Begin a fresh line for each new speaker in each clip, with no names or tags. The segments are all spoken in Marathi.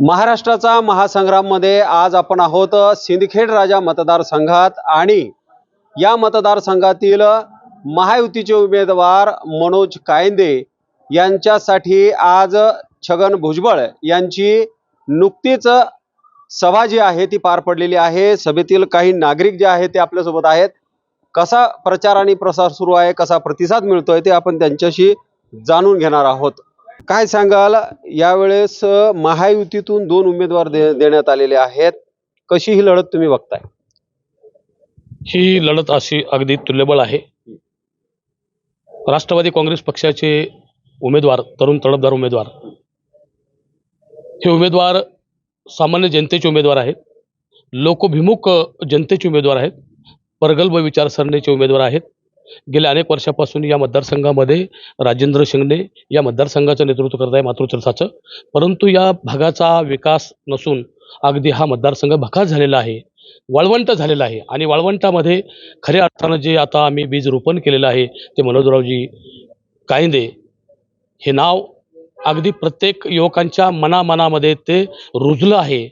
महाराष्ट्राचा महासंग्राममध्ये आज आपण आहोत सिंदखेड राजा मतदारसंघात आणि या मतदारसंघातील महायुतीचे उमेदवार मनोज कायंदे यांच्यासाठी आज छगन भुजबळ यांची नुकतीच सभा जी आहे ती पार पडलेली आहे. सभेतील काही नागरिक जे आहेत ते आपल्यासोबत आहेत. कसा प्रचार आणि प्रसार सुरू आहे कसा प्रतिसाद मिळतोय ते आपण त्यांच्याशी जाणून घेणार आहोत. काय सांगाल? यावेळेस महायुतीतून दोन उमेदवार दे देण्यात आलेले आहेत. कशी ही लढत तुम्ही बघताय?
ही लढत अशी अगदी तुल्यबळ आहे. राष्ट्रवादी काँग्रेस पक्षाचे उमेदवार तरुण तडफदार उमेदवार हे उमेदवार सामान्य जनतेचे उमेदवार आहेत. लोकभिमुख जनतेचे उमेदवार आहेत. प्रगल्भ विचारसरणीचे उमेदवार आहेत. गेल्या अनेक वर्षापासून या मतदारसंघामध्ये राजेंद्र शिंगणे या मतदारसंघाचं नेतृत्व करत आहे मातृचरसाचं परंतु या भागाचा विकास नसून अगदी हा मतदारसंघ भकास झालेला आहे. वाळवंट झालेला आहे. आणि वाळवंटामध्ये खऱ्या अर्थानं जे आता आम्ही बीज रोपण केलेलं आहे ते मनोजरावजी कायंदे हे नाव अगदी प्रत्येक युवकांच्या मनामनामध्ये ते रुजलं आहे.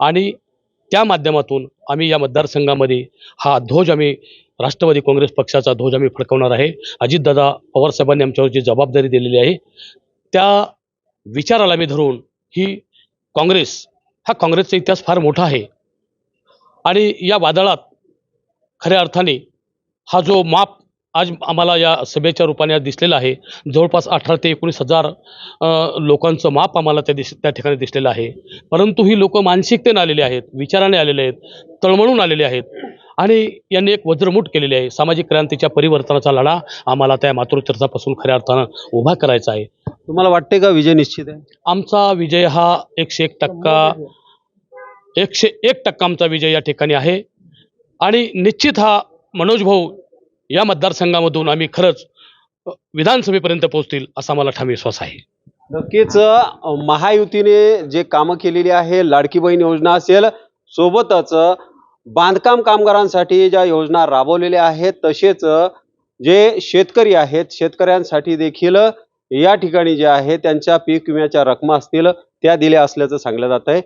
आणि त्या माध्यमातून आम्ही या मतदारसंघामध्ये हा ध्वज आम्ही राष्ट्रवादी काँग्रेस पक्षाचा ध्वज आम्ही फडकवणार आहे. अजितदादा पवारसाहेबांनी आमच्यावर जी जबाबदारी दिलेली आहे त्या विचाराला मी धरून ही काँग्रेस हा काँग्रेसचा इतिहास फार मोठा आहे. आणि या वादळात खऱ्या अर्थाने हा जो माप आज आम्हाला या सभेच्या रूपाने आज दिसलेला आहे. जवळपास अठरा ते एकोणीस हजार लोकांचं माप आम्हाला त्या दिस त्या ठिकाणी दिसलेलं आहे. परंतु ही लोक मानसिकतेने आलेली आहेत विचाराने आलेले आहेत तळमळून आलेले आहेत आणि यांनी एक वज्रमूठ केलेली आहे. सामाजिक क्रांतीच्या परिवर्तनाचा लढा आम्हाला त्या मातृचर्चापासून खऱ्या अर्थानं उभा करायचा आहे.
तुम्हाला वाटते का विजय निश्चित आहे?
आमचा विजय हा एकशे एक टक्का एकशे एक टक्का आमचा विजय या ठिकाणी आहे. आणि निश्चित हा मनोज भाऊ या मतदारसंघामधून आम्ही खरंच विधानसभेपर्यंत पोहोचतील असा मला ठाम विश्वास आहे.
नक्कीच महायुतीने जे कामं केलेली आहे लाडकी बहीण योजना असेल सोबतच बांधकाम कामगारांसाठी ज्या योजना राबवलेल्या आहेत तसेच जे शेतकरी आहेत शेतकऱ्यांसाठी देखील या ठिकाणी जे आहे त्यांच्या पीक विम्याच्या रकमा असतील त्या दिल्या असल्याचं सांगलं जात आहे.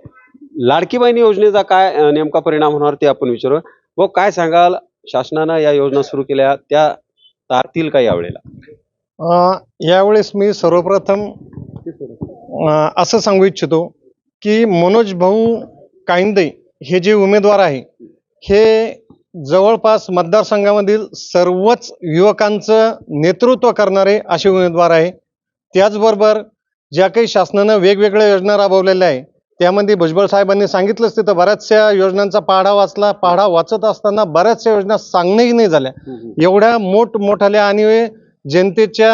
लाडकी बहीण योजनेचा काय नेमका परिणाम होणार ते आपण विचारू. व काय सांगाल? शासनानं या योजना सुरू केल्या त्या तारतील का यावेळेला?
यावेळेस मी सर्वप्रथम असं सांगू इच्छितो की मनोज भाऊ कायंदे हे जे उमेदवार आहे हे जवळपास मतदारसंघामधील सर्वच युवकांचं नेतृत्व करणारे असे उमेदवार आहे. त्याचबरोबर ज्या काही शासनानं वेगवेगळ्या योजना राबवलेल्या आहे त्यामध्ये भुजबळ साहेबांनी सांगितलंच तिथं बऱ्याचशा योजनांचा पाढा वाचला. पाढा वाचत असताना बऱ्याचशा योजना सांगणेही नाही झाल्या. एवढ्या मोठमोठाल्या आणि जनतेच्या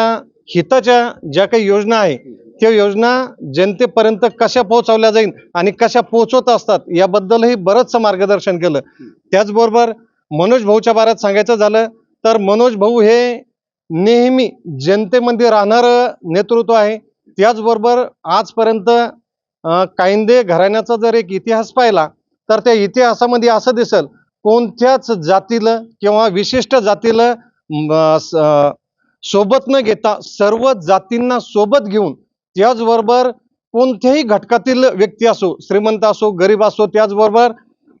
हिताच्या ज्या काही योजना आहे त्या योजना जनतेपर्यंत कशा पोहोचवल्या जाईल आणि कशा पोहोचवत असतात याबद्दलही बरंचसं मार्गदर्शन केलं. त्याचबरोबर मनोज भाऊच्या बाऱ्यात सांगायचं झालं तर मनोज भाऊ हे नेहमी जनतेमध्ये राहणारं नेतृत्व आहे. त्याचबरोबर आजपर्यंत कायंदे घराण्याचा जर एक इतिहास पाहिला तर त्या इतिहासामध्ये असं दिसल कोणत्याच जातीला किंवा विशिष्ट जातीला स- सोबत न घेता सर्व जातींना सोबत घेऊन त्याचबरोबर कोणत्याही घटकातील व्यक्ती असो श्रीमंत असो गरीब असो त्याचबरोबर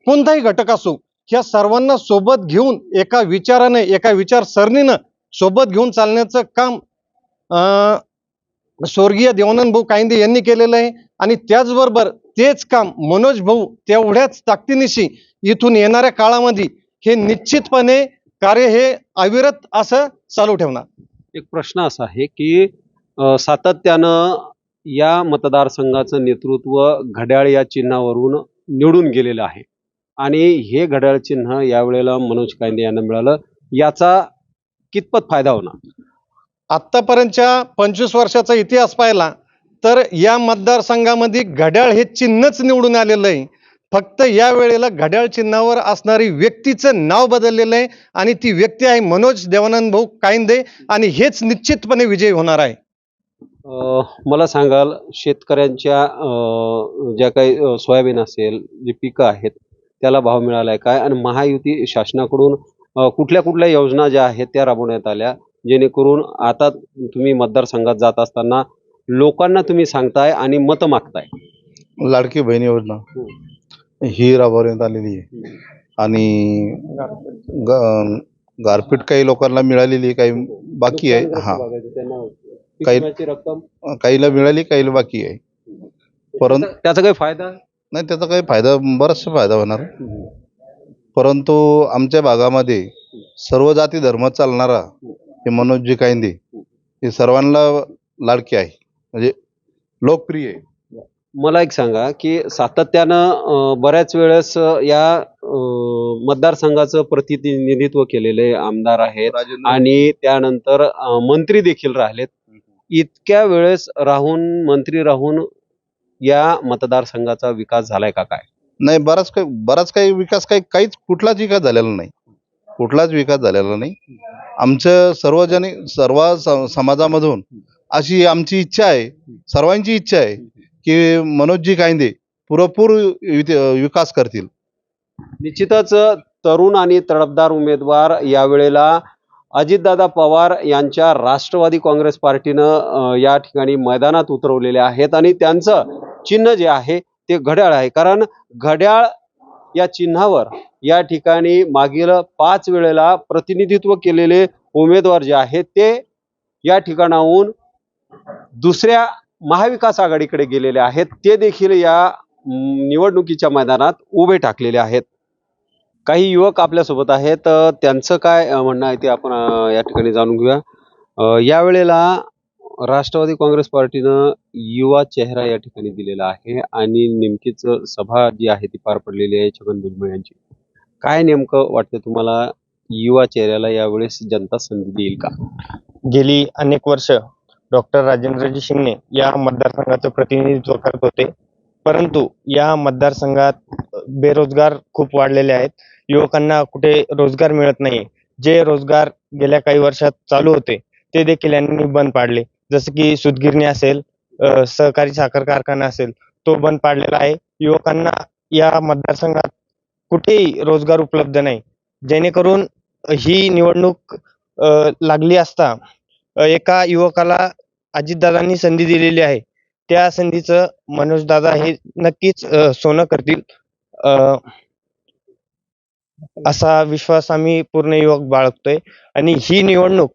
कोणताही घटक असो ह्या सर्वांना सोबत घेऊन एका विचाराने एका विचारसरणीनं सोबत घेऊन चालण्याचं काम स्वर्गीय देवानंद भाऊ कायंदे यांनी केलेलं आहे. आणि त्याचबरोबर तेच काम मनोज भाऊ तेवढ्याच ताकदीनिशी इथून येणाऱ्या काळामध्ये हे निश्चितपणे कार्य हे अविरत असं चालू ठेवणार.
एक प्रश्न असा आहे की सातत्यानं या मतदारसंघाचं नेतृत्व घड्याळ या चिन्हावरून निवडून गेलेलं आहे. आणि हे घड्याळ चिन्ह यावेळेला मनोज कायंदे यांना मिळालं. याचा कितपत फायदा होणार?
आत्तापर्यंतच्या पंचवीस वर्षाचा इतिहास पाहिला तर या मतदारसंघामध्ये घड्याळ हे चिन्हच निवडून आलेलं आहे. फक्त या वेळेला घड्याळ चिन्हावर असणारी व्यक्तीचं नाव बदललेलं आहे आणि ती व्यक्ती आहे मनोज देवानंद भाऊ कायंदे आणि हेच निश्चितपणे विजयी होणार आहे.
मला सांगाल शेतकऱ्यांच्या ज्या काही सोयाबीन असेल जी पिकं आहेत त्याला भाव मिळाला आहे काय? आणि महायुती शासनाकडून कुठल्या कुठल्या योजना ज्या आहेत त्या राबवण्यात आल्या? जेणेकरून आता तुम्ही मतदारसंघात जात असताना लोकांना तुम्ही सांगताय आणि मतं मागताय.
लाडकी बहीण योजना. ही राबवण्यात आलेली आहे. आणि ग- गारपीट काही लोकांना मिळालेली आहे, काही बाकी आहे. हा. काही-
काही रक्कम?
काहीला मिळाली काहीला बाकी आहे. परंतु
त्याचा काही फायदा?
नाही त्याचा काही फायदा बराचसा फायदा होणार. परंतु आमच्या भागामध्ये सर्व जाती धर्म चालणारा हे मनोजजी कायंदे हे सर्वांना लाडके आहे. म्हणजे लोकप्रिय आहे.
मला एक सांगा की सातत्यानं अं, बऱ्याच वेळेस या अं, मतदारसंघाचं प्रतिनिधित्व केलेले आमदार आहेत
राजेंद्र
आणि त्यानंतर अं, मंत्री देखील राहिलेत. इतक्या वेळेस राहून मंत्री राहून या मतदारसंघाचा विकास झालाय का काय?
नाही बराच काही बराच काही विकास काही काहीच कुठलाच विकास झालेला नाही. कुठलाच विकास झालेला नाही. आमचं सर्वजनिक सर्व समाजामधून अशी आमची इच्छा आहे सर्वांची इच्छा आहे की मनोजजी कायंदे पुरेपूर विकास करतील.
निश्चितच तरुण आणि तडफदार उमेदवार यावेळेला अजितदादा पवार यांच्या राष्ट्रवादी काँग्रेस पार्टीनं या ठिकाणी मैदानात उतरवलेले आहेत आणि त्यांचं चिन्ह जे आहे ते घड्याळ आहे. कारण घड्याळ या चिन्हावर या ठिकाणी मागील पाच वेळेला प्रतिनिधित्व केलेले उमेदवार जे आहेत ते या ठिकाणाहून दुसऱ्या महाविकास आघाडीकडे गेलेले आहेत. ते देखील या निवडणुकीच्या मैदानात उभे टाकलेले आहेत. काही युवक आपल्यासोबत आहेत. त्यांचं काय म्हणणं आहे ते आपण या ठिकाणी जाणून घेऊया. यावेळेला राष्ट्रवादी काँग्रेस पार्टीनं युवा चेहरा या ठिकाणी दिलेला आहे आणि नेमकीच सभा जी आहे ती पार पडलेली आहे छगन भुजबळ यांची. काय नेमकं वाटतं तुम्हाला युवा चेहऱ्याला यावेळेस जनता संधी देईल का?
गेली अनेक वर्ष डॉक्टर राजेंद्रजी शिंगणे या मतदारसंघाचं प्रतिनिधित्व करत होते. परंतु या मतदारसंघात बेरोजगार खूप वाढलेले आहेत. युवकांना कुठे रोजगार मिळत नाही जे रोजगार गेल्या काही वर्षात चालू होते ते देखील यांनी बंद पाडले. जसं की सुतगिरणी असेल सहकारी साखर कारखाना असेल तो बंद पाडलेला आहे. युवकांना या मतदारसंघात कुठेही रोजगार उपलब्ध नाही. जेणेकरून ही निवडणूक लागली असता एका युवकाला अजितदादांनी संधी दिलेली आहे. त्या संधीचं मनोजदादा हे नक्कीच सोनं करतील. असा विश्वास आम्ही पूर्ण युवक बाळगतोय. आणि ही निवडणूक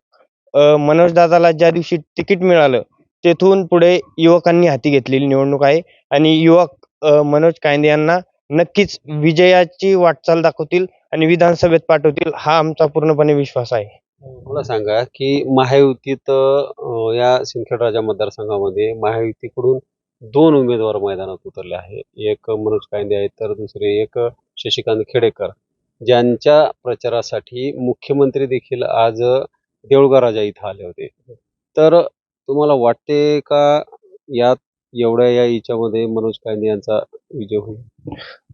मनोजदादाला ज्या दिवशी तिकीट मिळालं तेथून पुढे युवकांनी हाती घेतलेली निवडणूक आहे. आणि युवक मनोज कायंदे यांना नक्कीच विजयाची वाटचाल दाखवतील आणि विधानसभेत पाठवतील हा आमचा पूर्णपणे विश्वास आहे.
मला सांगा की महायुतीत या सिंदखेड राजा मतदारसंघामध्ये महायुतीकडून दोन उमेदवार मैदानात उतरले आहे. एक मनोज कायंदे आहेत तर दुसरे एक शशिकांत खेडेकर. ज्यांच्या प्रचारासाठी मुख्यमंत्री देखील आज देऊळगाव राजा इथं आले होते. तर तुम्हाला वाटते का यात एवढ्या या याच्यामध्ये मनोज कायंदे यांचा विजय होईल.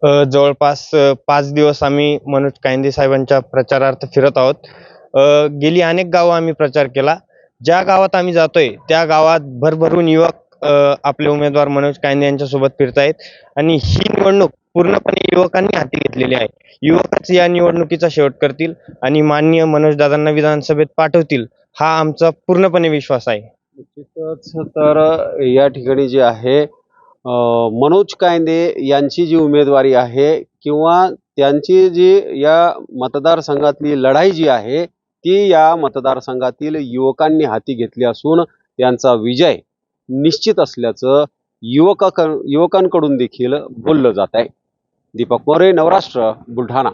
अ, जवळपास अ, पाच दिवस आम्ही मनोज कायंदे साहेबांच्या प्रचारार्थ फिरत आहोत. अ, गेली अनेक गावं आम्ही प्रचार केला. ज्या गावात आम्ही जातोय त्या गावात भरभरून युवक अ, आपले उमेदवार मनोज कायंदे यांच्या सोबत फिरतायत. आणि ही निवडणूक पूर्णपणे युवकांनी हाती घेतलेली आहे. युवकच या निवडणुकीचा शेवट करतील आणि माननीय मनोज दादांना विधानसभेत पाठवतील हा आमचा पूर्णपणे विश्वास आहे.
निश्चितच तर या ठिकाणी जे आहे मनोज कायंदे यांची जी उमेदवारी आहे किंवा त्यांची जी या मतदारसंघातली लढाई जी आहे ती या मतदारसंघातील युवकांनी हाती घेतली असून त्यांचा विजय निश्चित असल्याचं युवका युवकांकडून देखील बोललं जात आहे. दीपक मोरे नवराष्ट्र बुलढाणा.